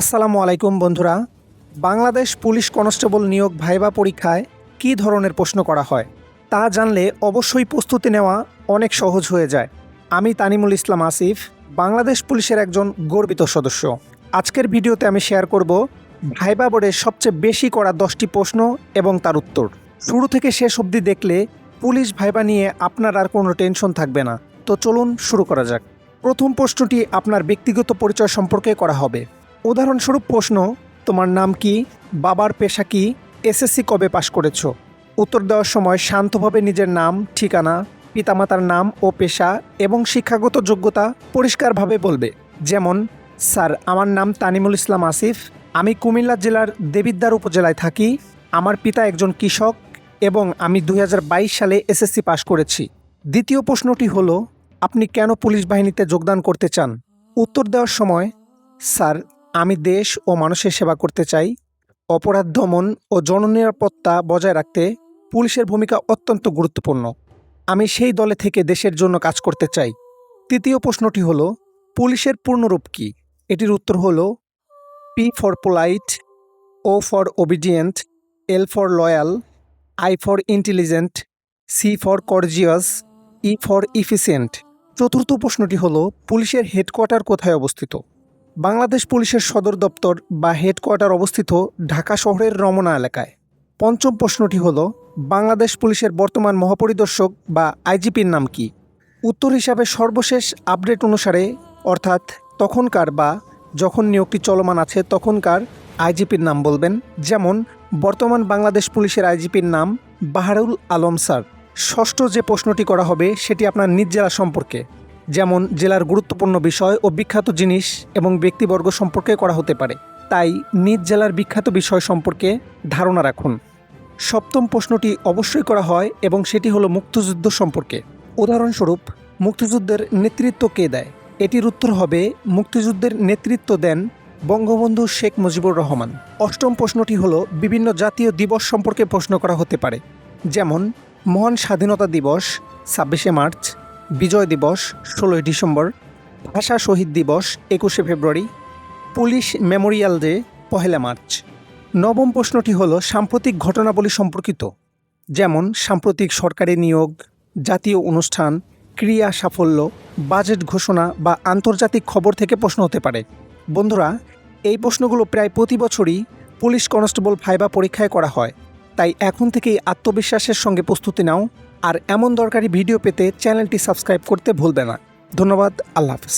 আসসালামু আলাইকুম বন্ধুরা। বাংলাদেশ পুলিশ কনস্টেবল নিয়োগ ভাইবা পরীক্ষায় কী ধরনের প্রশ্ন করা হয় তা জানলে অবশ্যই প্রস্তুতি নেওয়া অনেক সহজ হয়ে যায়। আমি তানিমুল ইসলাম আসিফ, বাংলাদেশ পুলিশের একজন গর্বিত সদস্য। আজকের ভিডিওতে আমি শেয়ার করব ভাইবা বোর্ডের সবচেয়ে বেশি করা দশটি প্রশ্ন এবং তার উত্তর। শুরু থেকে শেষ অবধি দেখলে পুলিশ ভাইবা নিয়ে আপনার আর কোনো টেনশন থাকবে না। তো চলুন শুরু করা যাক। প্রথম প্রশ্নটি আপনার ব্যক্তিগত পরিচয় সম্পর্কে করা হবে। উদাহরণস্বরূপ প্রশ্ন, তোমার নাম কি? বাবার পেশা কি? এসএসসি কবে পাশ করেছ? উত্তর দেওয়ার সময়, শান্তভাবে নিজের নাম, ঠিকানা, পিতামাতার নাম ও পেশা এবং শিক্ষাগত যোগ্যতা পরিষ্কারভাবে বলবে। যেমন, স্যার, আমার নাম তানিমুল ইসলাম আসিফ। আমি কুমিল্লা জেলার দেবিদ্বার উপজেলায় থাকি। আমার পিতা একজন কৃষক এবং আমি দু হাজার বাইশ সালে এসএসসি পাশ করেছি। দ্বিতীয় প্রশ্নটি হলো, আপনি কেন পুলিশ বাহিনীতে যোগদান করতে চান? উত্তর দেওয়ার সময়, স্যার আমি দেশ ও মানুষের সেবা করতে চাই। অপরাধ, দমন ও জননিরাপত্তা বজায় রাখতে পুলিশের ভূমিকা অত্যন্ত গুরুত্বপূর্ণ। আমি সেই দলে থেকে দেশের জন্য কাজ করতে চাই। তৃতীয় প্রশ্নটি হল, পুলিশের পূর্ণরূপ কি? এটির উত্তর হল P for polite O for obedient L for loyal I for intelligent C for courageous E for efficient চতুর্থ প্রশ্নটি হল, পুলিশের হেডকোয়ার্টার কোথায় অবস্থিত? বাংলাদেশ পুলিশের সদর দপ্তর বা হেডকোয়ার্টার অবস্থিত ঢাকা শহরের রমনা এলাকায়। পঞ্চম প্রশ্নটি হল, বাংলাদেশ পুলিশের বর্তমান মহাপরিদর্শক বা আইজিপির নাম কি? উত্তর হিসাবে সর্বশেষ আপডেট অনুসারে, অর্থাৎ তখনকার বা যখন নিয়োগটি চলমান আছে তখনকার আইজিপির নাম বলবেন, যেমন, বর্তমান বাংলাদেশ পুলিশের আইজিপির নাম বাহারুল আলম স্যার। ষষ্ঠ যে প্রশ্নটি করা হবে সেটি আপনার নিজ জেলা সম্পর্কে। যেমন জেলার গুরুত্বপূর্ণ বিষয় ও বিখ্যাত জিনিস এবং ব্যক্তিবর্গ সম্পর্কে করা হতে পারে। তাই নিজ জেলার বিখ্যাত বিষয় সম্পর্কে ধারণা রাখুন। সপ্তম প্রশ্নটি অবশ্যই করা হয় এবং সেটি হলো মুক্তিযুদ্ধ সম্পর্কে। উদাহরণস্বরূপ, মুক্তিযুদ্ধের নেতৃত্ব কে দেয়? এটির উত্তর হবে, মুক্তিযুদ্ধের নেতৃত্ব দেন বঙ্গবন্ধু শেখ মুজিবুর রহমান। অষ্টম প্রশ্নটি হলো, বিভিন্ন জাতীয় দিবস সম্পর্কে প্রশ্ন করা হতে পারে। যেমন, মহান স্বাধীনতা দিবস, ছাব্বিশে মার্চ বিজয় দিবস, ষোলোই ডিসেম্বর, ভাষা শহীদ দিবস, একুশে ফেব্রুয়ারি, পুলিশ মেমোরিয়াল ডে, পহেলা মার্চ। নবম প্রশ্নটি হল সাম্প্রতিক ঘটনাবলী সম্পর্কিত, যেমন সাম্প্রতিক সরকারি নিয়োগ, জাতীয় অনুষ্ঠান, ক্রিয়া সাফল্য, বাজেট ঘোষণা বা আন্তর্জাতিক খবর থেকে প্রশ্ন হতে পারে। বন্ধুরা, এই প্রশ্নগুলো প্রায় প্রতি বছরই পুলিশ কনস্টেবল ফাইবা পরীক্ষায় করা হয়, তাই এখন থেকেই আত্মবিশ্বাসের সঙ্গে প্রস্তুতি নাও আর এমন দরকারি ভিডিও পেতে চ্যানেলটি সাবস্ক্রাইব করতে ভুলবে না। ধন্যবাদ আল্লাহ হাফেজ।